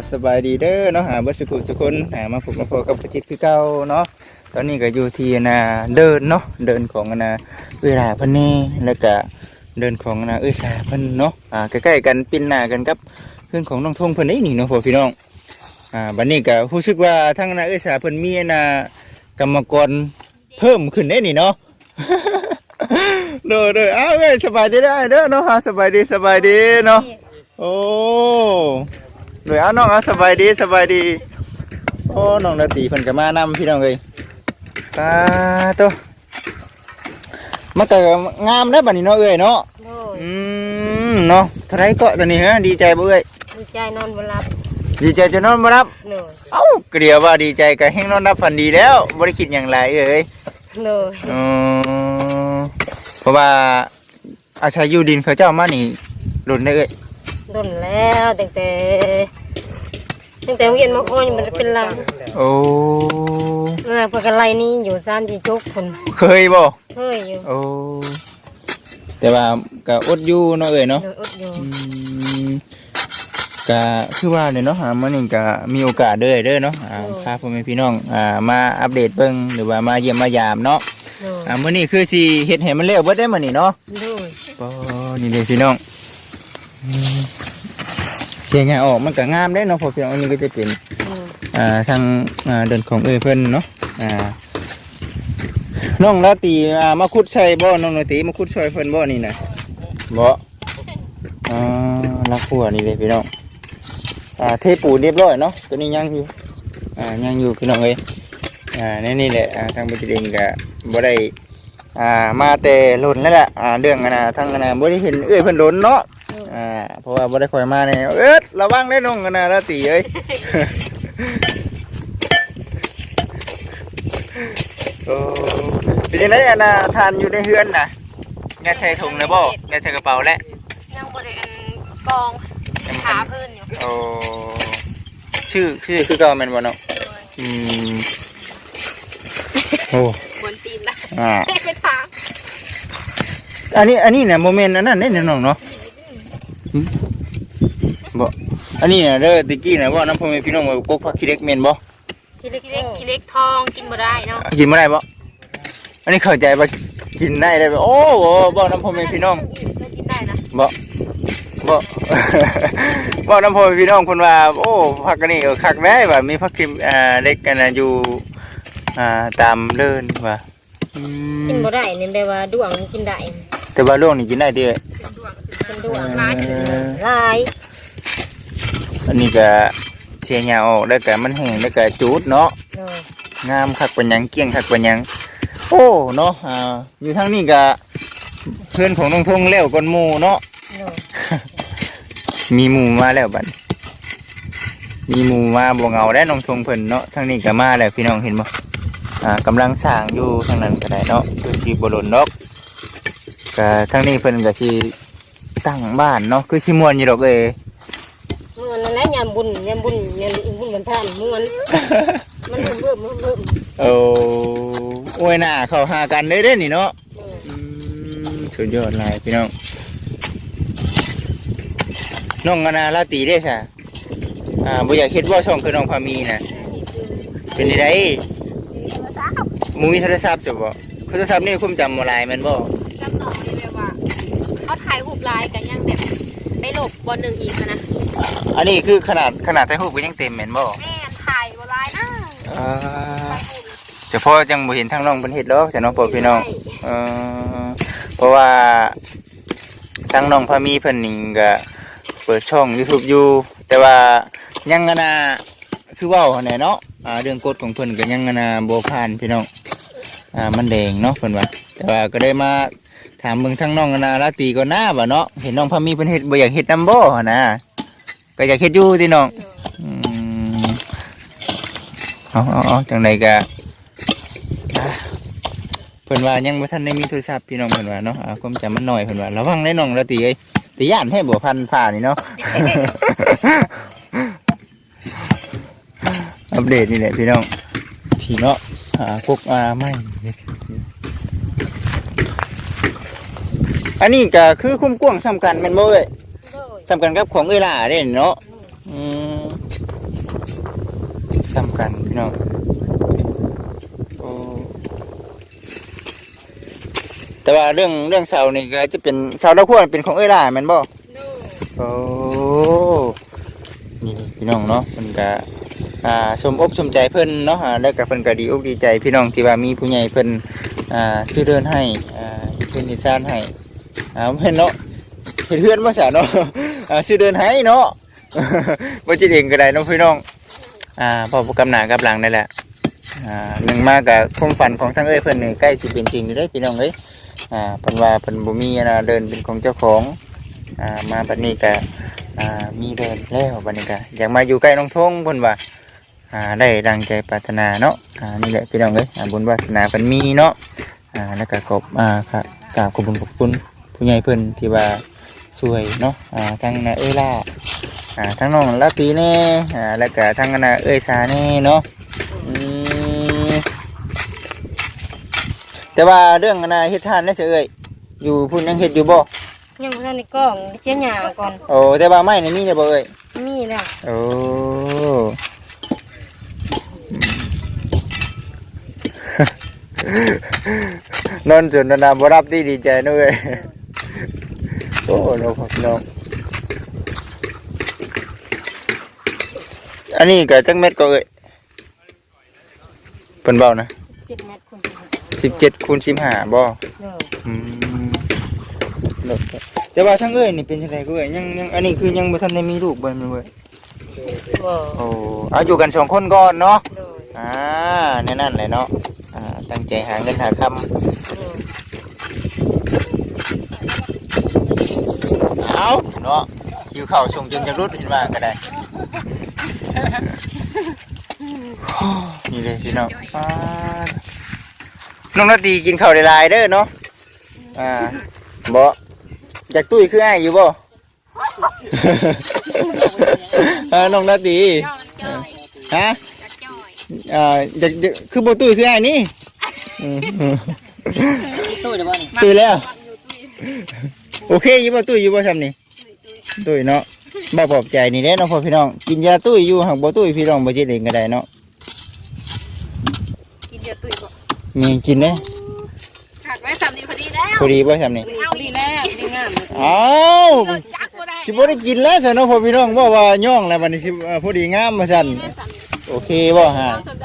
บสบายดีเด้อเนาะหาบัสกุสุคนหามาพบมาพบกับประจิตคือเก่าเนาะตอนนี้ก็อยู่ที่นาเดินเนาะเดินของนาเวลาพิ่นนี่แล้วก็เดินของนาเอ้ยสาพิ่นเนาะอ่าใกล้ๆกันปินหน้ากันกับเรื่องของน้องทงเพิ่นนี่นี่เนาะพ่อพี่น้องอ่าบัดนี้ก็รู้สึกว่าทั้งนาเอ้ยสาเพิ่นมีนากรรมกรเพิ่มขึ้นได้นี่เนาะเด้อเด้ออ้าวเอ้ยสบายดีได้เด้อเนาะฮะสบายดีสบายดีเนาะโอ้ เหลือน้องอะสบายดีสบายดี โอ้น้องนาตีเพิ่นก็มานำพี่น้องเอ้ยตาโตมันก็งามแล้วบัดนี้เนาะเอ้ยเนาะโดยอืมเนาะเท่าไรก็ตอนนี้ฮะดีใจบ่เอ้ยดีใจนอนบนรับดีใจจนนอนบ่รับ โดยเอ้าเกลียวว่าดีใจก็แฮงนอนรับฝันดีแล้วบ่ได้คิดหยังหลายเอ้ย โดยอืมเพราะว่าอาศัยอยู่ดินเขาเจ้ามานี่หลุนได้เอ้ย ดนแล้วตั้งแต่ตั้งแต่โรงเรียนมาอ้อยมันเป็นลังโอ้ เออเพื่อกนไล่นี่อยู่ซานจีจุกคนเคยบ่เฮ้ยอยู่โอ้ แต่ว่าก็อดอยู่เนาะเอ้ยเนาะโดยอดอยู่อืมก็คือว่าเนี่ยเนาะอ่ามื้อนี้ก็มีโอกาสเด้อเด้อเนาะอ่าพาพ่อแม่พี่น้องอ่ามาอัปเดตเบิ่งหรือว่ามาเยี่ยมมายามเนาะโดยอ่ามื้อนี้คือสิเฮ็ดให้มันแล้วเบิดได้มื้อนี้เนาะโดยก็นี่เลยพี่น้องอืม เสียหญ้าออกมันก็งามได้เนาะพอพี่น้องอันนี้ก็จะเป็นอืมอ่าทางอ่าเดินของเอ้ยเพิ่นเนาะอ่าน้องลาตีอ่ามาคุดใส่บ่น้องลาตีมาคุดใส่เพิ่นบ่นี่นะบ่อ่าลักหัวนี่เลยพี่น้องอ่าเทปูนเรียบร้อยเนาะตัวนี้ยังอยู่อ่ายังอยู่พี่น้องเอ้ยอ่านี่นี่แหละอ่าทางบัจเองก็บ่ได้อ่ามาแต่หล่นแล้วแหละอ่าเรื่องอันน่ะทางอันน่ะบ่ได้เห็นเอ้ยเพิ่นหล่นเนาะ อ่าเพราะว่าบ่ได้ค่อยมาเนี่ยเอิ้ดระวังได้น้องอันน่ะลาตีเอ้ยโอ้เป็นยังไงอันน่ะทานอยู่ในเฮือนน่ะยัดใส่ถุงเลยบ่ยัดใส่กระเป๋าแล้วยังบริเวณกองขาเพื่อนอยู่โอ้ชื่อชื่อคือเก่าแม่นบ่เนาะอืมโอ้บนตีนละอ่าไปทางอันนี้อันนี้น่ะโมเมนต์อันนั้นเด้น้องๆเนาะหึ บ่อันนี้น่ะเด้อตะกี้น่ะว่าน้ำพ่อแม่พี่น้องว่ากกผักขี้เหล็กแม่นบ่ขี้เล็กขี้เล็กทองกินบ่ได้เนาะกินบ่ได้บ่อันนี้เข้าใจว่ากินได้ได้บ่โอ้โหบ่น้ำพ่อแม่พี่น้องกินได้นะบ่บ่บ่น้ำพอพี่น้องคนว่า โอ้พักกันนี่เออคักได้ว่ามีพักกิมอ่าเล็กกันน่ะอยู่อ่าตามเดินว่าอืมกินบ่ได้นี่แปลว่าดวงกินได้ แต่ว่าโรคนี่กินได้เด้อเป็นดวงลายลายอันนี้ก็เสียหญ้าออกแล้วก็มันแห้งแล้วก็จูดเนาะโดยงามคักเป็นหยังเกลี้ยงคักเป็นหยังโอ้เนาะอ่าอยู่ทางนี้ก็เพื่อนของน้องทงแล้วก่อนหมู่เนาะโดยมีหมู่มาแล้วบัดนี้มีหมู่มาบ่เหงาได้น้องทงเพิ่นเนาะทางนี้ก็มาแล้วพี่น้องเห็นบ่อ่ากำลังสร้างอยู่ทางนั้นก็ได้เนาะคือสิบ่หล่นดอก ก็ทางนี้เพิ่นก็สิตั้งบ้านเนาะคือสิม่วนอยู่ดอกเอ้ยเมื่อนั่นแหละยามบุญยามบุญยามบุญบรรทันเมื่อมันมันเบิ่มเบิ่มเบิ่มโอ้โอ้ยน่าเข้าหากันเด้เด้นี่เนาะเอออืมสุดยอดหลายพี่น้องน้องอนาลาตีได้ซะอ่าบ่อยากเฮ็ดบ่ช่องคือน้องพามีน่ะเป็นไดมูมีโทรศัพท์จ้ะบ่โทรศัพท์นี่คุ้มจำบ่หลายแม่นบ่ จำต่อเลยแบบว่าเขาถ่ายรูปลายกันยังแบบ ไปหลบบนหนึ่งอีกอะนะอันนี้คือขนาดขนาดถ่ายรูปก็ยังเต็มแม่นบ่แม่ถ่ายบนลายนะอ่าถ่ายรูปเฉพาะจังบ่เห็นทางน้องเพิ่นเฮ็ดดอกจ้ะเนาะพ่อพี่น้องเอ่อเพราะว่าทางน้องพามีเพิ่นนี่ก็เปิดช่อง YouTube อยู่ แต่ว่ายังอะนะคือเว้าหั่นแหละเนาะอ่าเรื่องกฎของเพิ่นก็ยังอะนะบ่ผ่านพี่น้องอ่ามันแดงเนาะเพิ่นว่าแต่ว่าก็ได้มา ถามเบิ่งทางน้องอนะลาตรีก่อนหน้าว่เนาะเห็นน้องพามีเพิ่นเฮ็ดบ่อยากเฮ็ดนำบ่หั่นนะก็อยากเฮ็ดอยู่ติน้องอืมเอาเอาเอจังไดก็อะเพิ่นว่ายังบ่ทันได้มีโทรศัพท์พี่น้องเพิ่นว่าเนาะอาความจำมันน้อยเพิ่นว่าระวังได้น้องละติเอ้ยต่ย่านให้บ่พันผ่านี่เนาะอัปเดตนี่แหละพี่น้องพี่เนาะอ่าพวกอ่าไม่ อันนี้ก็คือคุ้มกว้างสำคัญแมันบ่เอ้ยสำคัญกับของเอ้าล่ะเด้เนาะอืมสำคัญพี่น้องโอ้แต่ว่าเรื่องเรื่องเสานี่ก็จะเป็นเสาดาวขั้วเป็นของเอ้ยล่ะแมันบ่โอ้นี่พี่น้องเนาะมันก็อ่าชมอกชมใจเพิ่นเนาะอ่าแล้วก็เพิ่นก็ดีอกดีใจ พี่น้องที่ว่ามีผู้ใหญ่เพิ่นอ่าซื้อเดินให้อ่าเพิ่นนิสานให้ อ่าเพิ่นเนาะเฮ็ดเฮือนมาซะเนาะอ่าซื้อเดินให้เนาะบ่จิเองก็ได้เนาะพี่น้อง อ่าพอบ่กำหน้ากับหลังนั่นแหละ อ่าหนึ่งมากับความฝันของทั้งเอ้ยเพิ่นนี่ใกล้สิเป็นจริงอยู่เด้อพี่น้องเอ้ยอ่าเพิ่นว่าเพิ่นบ่มีนะเดินเป็นของเจ้าของอ่ามาบัดนี้ก็อ่ามีเดินแล้วบัดนี้ก็อยากมาอยู่ใกล้น้องทงเพิ่นว่าอ่าได้ดังใจปรารถนาเนาะอ่านี่แหละพี่น้องเอ้ยอ่าบุญวาสนาเพิ่นมีเนาะอ่าแล้วก็ขอบอ่าครับกราบขอบคุญขอบคุณ ผู้ใหญ่เพิ่นที่ว่าช่วยเนาะอ่าทั้งนาเอ้ยล่าอ่าทั้งน้องลาตรีแน่อ่าแล้วก็ทั้งนาเอ้ยสาแน่เนาะอืมแต่ว่าเรื่องอนนาเฮ็ดทานได้เสยเอ้ยอยู่พุ่นยังเฮ็ดอยู่บ่ยังบ่ทันได้กล้องเชียหญ้าก่อนโอ้แต่ว่าไม้นี่มีได้บ่เอ้ยมีแล้วโอ้นอนจนนาบ่รับดีดีใจเนอะเอ้ยโอ้น้องพี่น้อง อันนี้ก็จักเม็ดก็เอ้ยเพิ่นเบานะ7เมตรคุณ17คูณ15บ่เด้ออืมเลิกแล้วแต่ว่าทั้งเอ้ยนี่เป็นจังไดก็เอ้ยยังยังอันนี้คือยังบ่ทันได้มีลูกเบิ่นเว้ยบ่โอ้เอาอยู่กันสองคนก่อนเนาะเด้ออ่าแน่นั่นแหละเนาะ อ่า ตั้งใจหาเงินหาคำ เด้อเอาเนาะหิวข้าวส่งจนจะรุดเห็นว่าก็ได้นี่เลยพี่น้องอ่าน้องนาตีกินข้าวได้หลายเด้อเนาะอ่าบ่จากตุ้ยคืออ้ายอยู่บ่เออน้องนาตีจ้อยจ้อยฮะจ้อยอ่าจากจากคือบ่ตุ้ยคืออ้ายนี่อืมตู้ได้บ่นี่ตุ้ยแล้วโอเคอยู่บ่ตุ้ยอยู่บ่ซ้ำนี่ ตุ้ยเนาะบ่ปลอบใจนี่แหละเนาะพ่อพี่น้อง กินยาตุ้ยอยู่หักบ่ตุ้ยพี่น้องบ่จิตเองก็ได้เนาะกินเดือดตุยบ่มีกินเด้ขาดไว้สามนี้พอดีแล้วพอดีบ่ซ้ำนี่เอาดีแล้วดีงามอ้าวเลิกจักบ่ได้สิบ่ได้กินแล้วซะเนาะพ่อพี่น้องบ่ว่าย่องแล้วบัดนี้สิเอ่อพอดีงามว่าซั่นแม่สามนี้โอเคบ่ฮะเอาสนใจ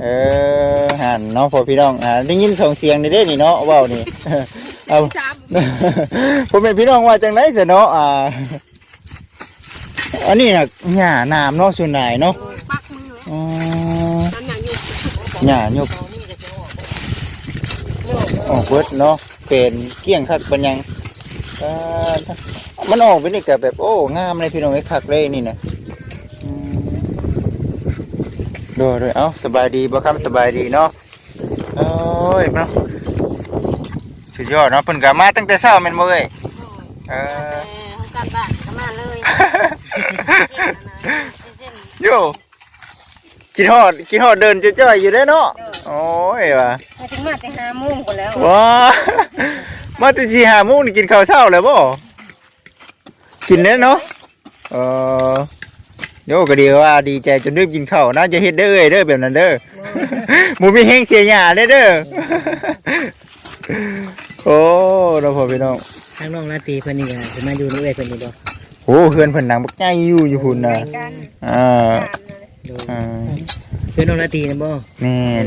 เออหันเนาะพ่อพี่น้องอ่าได้ยินสองเสียงนี่เด้นี่เนาะเว้านี่ เอาสามผมเป็นพี่น้องว่าจังไรเสียเนาะอ่าอันนี้น่ะหญ้าน้ำเนาะส่วนไหนเนาะปักมือไว้อ๋อน้ำหนักอยู่หญ้าหยกออกเบิดเนาะเป็นเกี้ยงคักเป็นหยังเอ่อมันออกเป็นนี่กับแบบโอ้งามเลยพี่น้องไอ้คักเลยนี่นะอืมดูดูเอ้าสบายดีบ่ครับสบายดีเนาะโอ้ยเนาะ สุดยอดเนาะเพิ่นก็มาตั้งแต่เช้าแม่นบ่เอ้ยเออแต่เขากลับบ้านก็มาเลยโยกินฮอดกินฮอดเดินจ้อยๆอยู่ได้อเนาะโอ้ยว่ะมาถึงมาแต่5โมงพุ่นแล้วว้ามาแตีสี่ห้าโมงนี่กินข้าวเช้าแล้วบ่กินแล้วเนาะเออโยก็ดีว่าดีใจจนลืมกินข้าวนะจะเฮ็ดเด้อเอ้ยเด้อแบบนั้นเด้อหมูมีเฮงเสียหญ้าเด้อเด้อ โอ้เราพอพี่น้องทางน้องลาตรีเพิ่นนี่ก็สิมาอยู่ด้วยเพิ่นนี่บ่โอ้เพื่อนเพิ่นหนังบักใหญ่อยู่อยู่หุ่นน่ะกันอ่าโดยอ่าเพิ่นน้องลาตรีนะบ่แม่น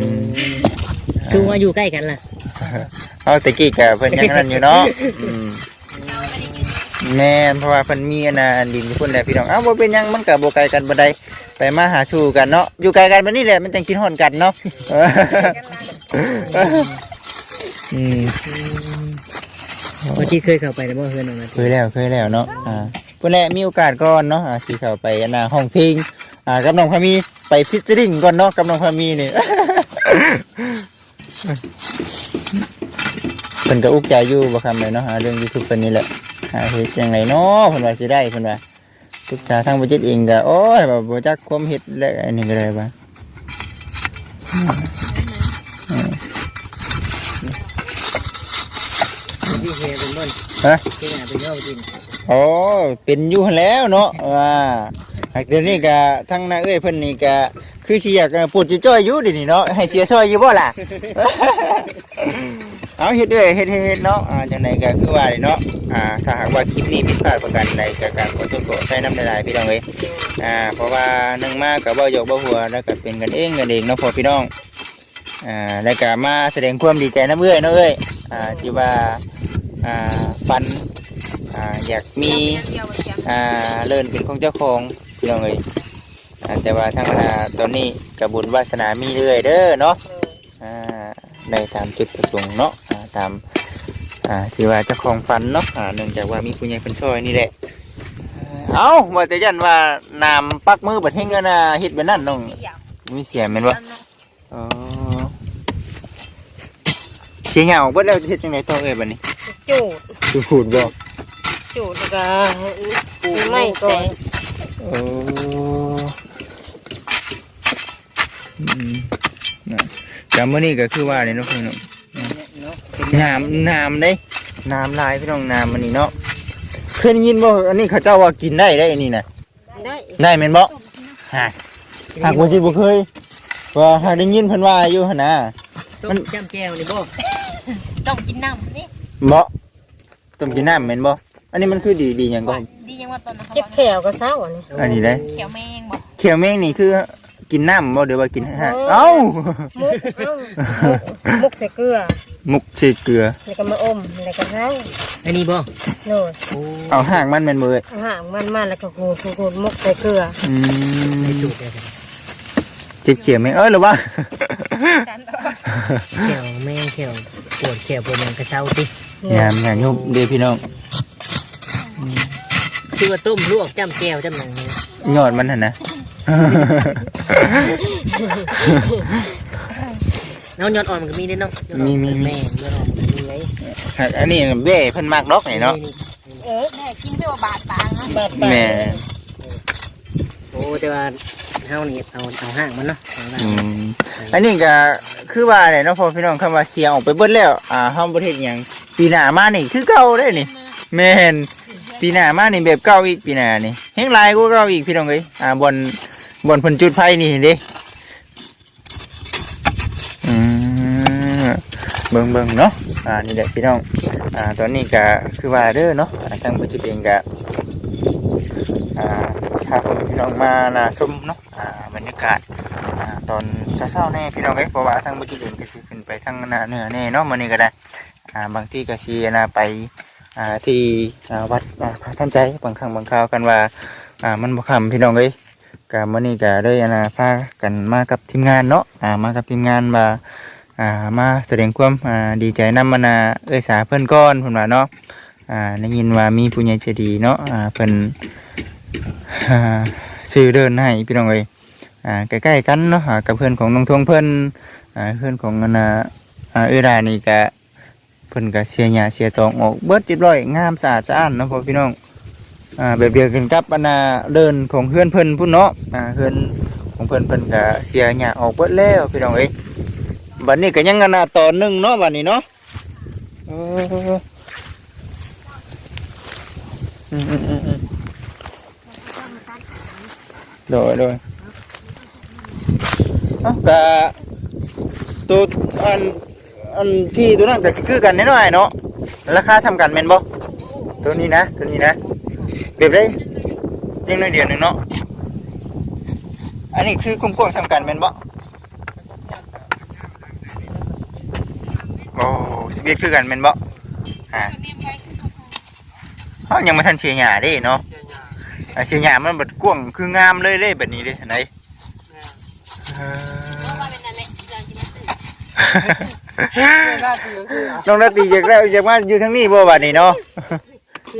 คือว่าอยู่ใกล้กันล่ะเอาตะกี้กับเพิ่นยังนั่นอยู่เนาะอืมแม่นเพราะว่าเพิ่นมีอันน่ะดินอยู่พุ่นแหละพี่น้องเอ้าบ่เป็นหยังมันก็บ่ไกลกันบ่ได้ไปมาหาสู่กันเนาะอยู่ไกลกันบัดนี้แหละมันจังคิดฮอดกันเนาะเอออืมบ่ที่เคยเข้าไปแล้วบ่เพิ่นน้องลาตเครียแล้วเคยแล้วเนาะอ่าพุ่นแหละมีโอกาสก่อนเนาะอ่าสิเข้าไปอันน่ะห้องเพลงอ่ากับน้องพามีไปฟิชเชอริงก่อนเนาะกับน้องพามีนี่ เพิ่นก็อุกใจอยู่บ่คำเลยเนาะหาเรื่อง YouTube เพิ่นนี่แหละหาเฮ็ดจังไดเนาะเพิ่นว่าสิได้เพิ่นว่าศึกษาทางบ่จิตเองก็โอ้ยแบบบ่จักความเฮ็ดและอันนี้ก็ได้บ่า ที่ เฮียเป็นบ่นฮะที่น่ะเป็นยอดจริงโอ้เป็นอยู่หั่นแล้วเนาะว่าหากเดี๋ยวนี้ก็ทั้งน้าเอ้ยเพิ่นนี่ก็คือสิอยากเอ่อปวดจะจ้อยอยู่เดินี่เนาะให้เสียซอยอยู่บ่ล่ะ เอาเฮ็ดเด้อเฮ็ดเฮ็ดเฮ็ดเนาะอ่าจังไดก็คือว่านี่เนาะอ่าถ้าหากว่าคลิปนี้ผิดพลาดประการใดก็การขอโทษขอใช้น้ำลายๆพี่น้องเอ้ยอ่าเพราะว่าหนึงมาก็บ่หยอกบ่หัวแล้วก็เป็นกันเองกันเองเนาะพ่อพี่น้องอ่าแล้วก็มาแสดงความดีใจน้ำเอ้ยเนาะเอ้ยอ่าที่ว่า อ่าฟันอ่าอยากมีอ่าเลิ่อนเป็นของเจ้าของพี่น้องเอ้ยอ่าแต่ว่าทางอ่าตอนนี้กับบุญวาสนามีเรื่อยเด้อเนาะอ่าได้ตามจุดประสงค์เนาะอ่าตามอ่าที่ว่าเจ้าของฝันเนาะอ่าเนื่องจากว่ามีผู้ใหญ่เป็นช่วยนี่แหละเอาว่าแต่ยันว่านามปักมือบัดเฮงกันนะเฮ็ดแบบนั้นน้องมีเสียงแม่นบ่อ๋อเสียงเหงาเบิดแล้วเฮ็ดจังไดต่อเอ้ยบัดนี้ จูดคือพูดบ่จูดแล้วก็ไม่ก่อนโอ้อืมนะจำมื่อนี้ก็คือว่าเนี่ยเนาะพี่น้องน้ำน้ำเด้น้ำลายพี่น้องน้ำมันนี่เนาะเคยได้ยินบ่อันนี้เขาเจ้าว่ากินได้ได้อันนี้นะได้ได้แม่นบ่ฮะหากบ่จิบ่เคยว่าหากได้ยินเพิ่นว่าอยู่หั่นน่ะต้มจ้ำแก้วนี่บ่ต้องกินน้ำ นี่บ่ต้มกินน้ำแม่นบ่อันนี้มันคือดีดีหยังก็ดียังว่าตอนนั้นเขาเจ็บบอกแขวก็เศร้าอันนี้อันนี้ได้เขียวแมงบอกเขียวแมงนี่คือกินน้ำบ่หรือว่ากินอาหารเอ้ามุกเอ้ามุกมุกใส่เกลือมุกใส่เกลือแล้วก็มาอมแล้วก็เศร้าอันนี้บ่โน่นโอ้เอาห่างมันแม่นบ่เอ้ยเอาห่างมันมาแล้วก็ขูดขูดขูดมุกใส่เกลืออืม ในสูตรเลย เจ็บเขียวไหมเอ้ยหรือว่าฉันแก้วแม่งแก้วปวดแก้วปวดมันกระเช้าติงามงามยุบเดียวพี่น้องคือว่าต้มลวกจ้ำแก้วจ้ำหนังนี่ยอดมันหั่นนะเอายอดอ่อนมันก็มีได้เนาะยอดอ่อนมีมีมี แม่ยอดอ่อนมันมีไว้อันนี้เบ้เพิ่นมากดอกนี่เนาะ เออแม่กินเพื่อบาดปางเนาะบาดปากแม่ โอ้แต่ว่า เฮานี่เอาเอาห่างมันเนาะเอาห่างอืมอันนี้ก็คือว่าเนี่ยเนาะพอพี่น้องคำว่าเสียออกไปเบิดแล้วอ่าเฮาบ่เฮ็ดหยังปีหน้ามานี่คือเก่าเด้นี่แม่นปีหน้ามานี่แบบเก่าอีกปีหน้านี่แฮงหลายกว่าเก่าอีกพี่น้องเอ้ยอ่าบอนบอนเพิ่นจุดไฟนี่เด้อืมเบิ่งเบิ่งเนาะอ่านี่แหละพี่น้องอ่าตอนนี้ก็คือว่าเด้อเนาะอ่าทางผู้จัดเองก็อ่า พี่น้องมานะชมเนาะอ่าบรรยากาศอ่าตอนเช้าๆแน่พี่น้องเอ้ยเพราะว่าทางบุจิเดนก็สิขึ้นไปทางนาเหนือแน่เนาะมื้อนี้ก็ได้อ่าบางที่ก็สินะไปอ่าที่อ่าวัดอ่าพระท่านใจบางครั้งบางคราวกันว่าอ่ามันบ่ค่ำพี่น้องเอ้ยก็มื้อนี้ก็เลยอ่านะพากันมากับทีมงานเนาะอ่ามากับทีมงานว่าอ่ามาแสดงความอ่าดีใจนำมานะเอ้ยสาเพิ่นก่อนเพิ่นว่าเนาะอ่าได้ยินว่ามีผู้ใหญ่ใจดีเนาะอ่าเพิ่นอ่า ซื้อเดินให้พี่น้องเอ้ยอ่าใกล้ๆกันเนาะกับเพื่อนของน้องทวงเพิ่นอ่าเพื่อนของอันน่ะอ่าเอื้อดานี่ก็เพิ่นก็เสียหญ้าเสียตองออกเบิดเรียบร้อยงามสะอาดสะอ้านเนาะพ่อพี่น้องอ่าแบบเดียวกันกับอันนะเดินของเพื่อนเพิ่นพุ่นเนาะอ่าเพื่อนของเพิ่นเพิ่นก็เสียหญ้าออกเบิดแล้วพี่น้องเอ้ยบัดนี้ก็ยังอันน่ะต่อหนึ่งเนาะบัดนี้เนาะเอออือืมอืมอืม โดยโดยเอ้ากะตัวอันอันที่ตัวนั้นก็สิคือกันแน่นอนเนาะราคาสำคัญแม่นบ่ตัวนี้นะตัวนี้นะเก็บได้ยังน้อยเดียวหนึงเนาะอันนี้คือกลมๆสำคัญแม่นบ่โอ้สิเบียคือกันแม่นบ่อ่าเฮายังบ่ทันเชียร์หญ้าเด้เนาะ อาเสียหยามมันบัดกว้างคืองามเลยเลยแบบนี้เลยไหนเออ ว่าเป็นอะไรอย่างที่นั่นสิน้องนาตีอยากได้อยากมาอยู่ทั้งนี้บ่บัดนี้เนาะ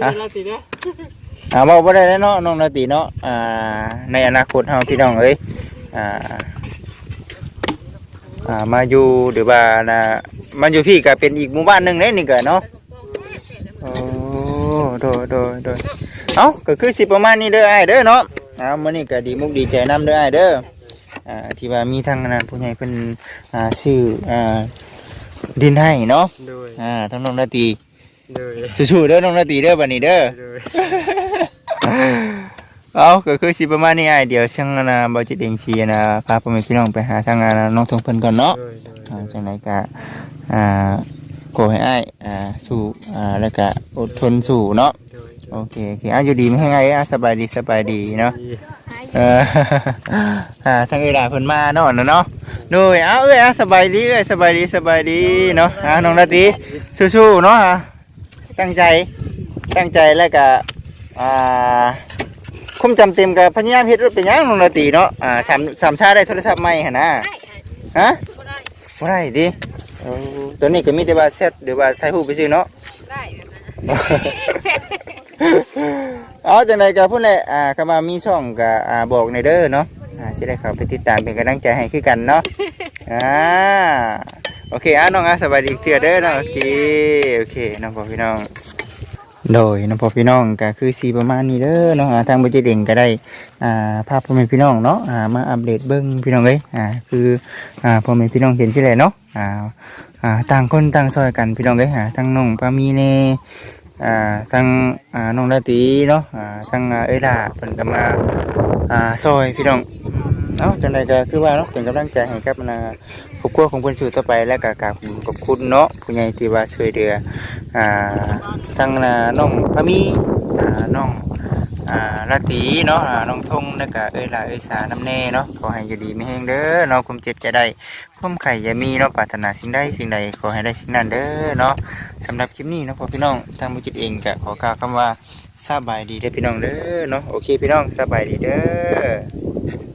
อะแล้วสิเด้ออ่าบ่บ่ได้แล้วเนาะน้องนาตีเนาะอ่าในอนาคตเฮาพี่น้องเอ้ยอ่าอ่ามาอยู่หรือว่านะมาอยู่พี่ก็เป็นอีกหมู่บ้านหนึงเด้นี่ก็เนาะโอ้ โดยโดยโดยเอ้าก็คือสิประมาณนี้เด้ออ้ายเด้อเนาะอ่ามื้อนี้ก็ดีมุกดีใจนํเด้ออ้ายเด้ออ่าที่ว่ามีทางนั้นผู้ใหญ่เป็นอ่าชื่ออ่าดินให้เนาะโดยอ่าทั้งน้องนาตีโดยสู้ๆเด้อน้องนาตีเด้อบัดนี้เด้อโดยอเอาก็คือสิประมาณนี้อ้ายเดี๋ยวช่างนะบ่จิตเองสินะพาพ่อแม่พี่น้องไปหาทางงานน้องทงเพิ่นก่อนเนาะโดยโดยอ่าจังไดก็อ่า ขอให้อ้ายอ่าสู้อ่าแล้วก็อดทนสู้เนาะโดยโอเคโอเคอะอยู่ดีไม่ให้ไงอะสบายดีสบายดีเนาะ เอออ่าทางเวลาเพิ่นมาเนาะนะเนาะโดยเอ้าเอ้ยอะสบายดีเอ้ยสบายดีสบายดีเนาะอะน้องนาตีสู้ๆเนาะอะตั้งใจตั้งใจแล้วก็อ่าคุ้มจำเต็มกับพญายามเฮ็ดรถเป็นหยังน้องนาตีเนาะอ่าสามสามชาได้โทรศัพท์ใหม่หั่นนะได้ฮะบ่ได้บ่ได้ดิเออ ตัวนี้ก็มีแต่ว่าเซตหรือว่าถ่ายรูปไปซื้อเนาะได้แบบนั้นเสร็จเอาจังไดก็พุ่นแหละอ่าคำว่ามีช่องก็อ่าบอกในอยเด้อเนาะอ่าสิได้เข้าไปติดตามเป็นกำลังใจให้คือกันเนาะอ่าโอเคอะน้องอะสบายดีอีกเทื่อเด้อเนาะโอเคโอเคน้องพ่อพี่น้อง โดยน้องพ่อพี่น้องก็คือสีประมาณนี้เด้อเนาะอ่าทางบ่จิเด่งก็ได้อ่าพาพ่อแม่พี่น้องเนาะอ่ามาอัปเดตเบิ่งพี่น้องเอ้ยอ่าคืออ่าพ่อแม่พี่น้องเห็นสิแหละเนาะ อ่าอ่าต่างคนต่างซอยกันพี่น้องเอ้ยอ่าทั้งน้องปามีเน่อ่าทางอ่าน้องดาตีเนาะอ่าทางเอ้ยล่ะเพิ่นก็มาอ่าซอยพี่น้องเนาะจังไดก็คือว่าเนาะเป็นกำลังใจให้กับนะครอบครัวของเพิ่นสู่ต่อไปและก็กราบขอบคุณเนาะผู้ใหญ่ที่ว่าช่วยเหลืออ่าทางน้องพะมีอ่าน้อง อ่าลาตีเนาะอ่าน้องทงแล้วก็เอ้ยลาเอ้ยสาน้ำแน่เนาะขอให้อยู่ดีไม่แห้งเด้อเนาะความเจ็บจะได้ความไข่อย่ามีเนาะปรารถนาสิ่งใดสิ่งใดขอให้ได้สิ่งนั้นเด้อเนาะสำหรับคลิปนี้เนาะพอพี่น้องทางมุจิตเองก็ขอกล่าวคำว่าสบายดีเด้อพี่น้องเด้อเนาะโอเคพี่น้องสบายดีเด้อ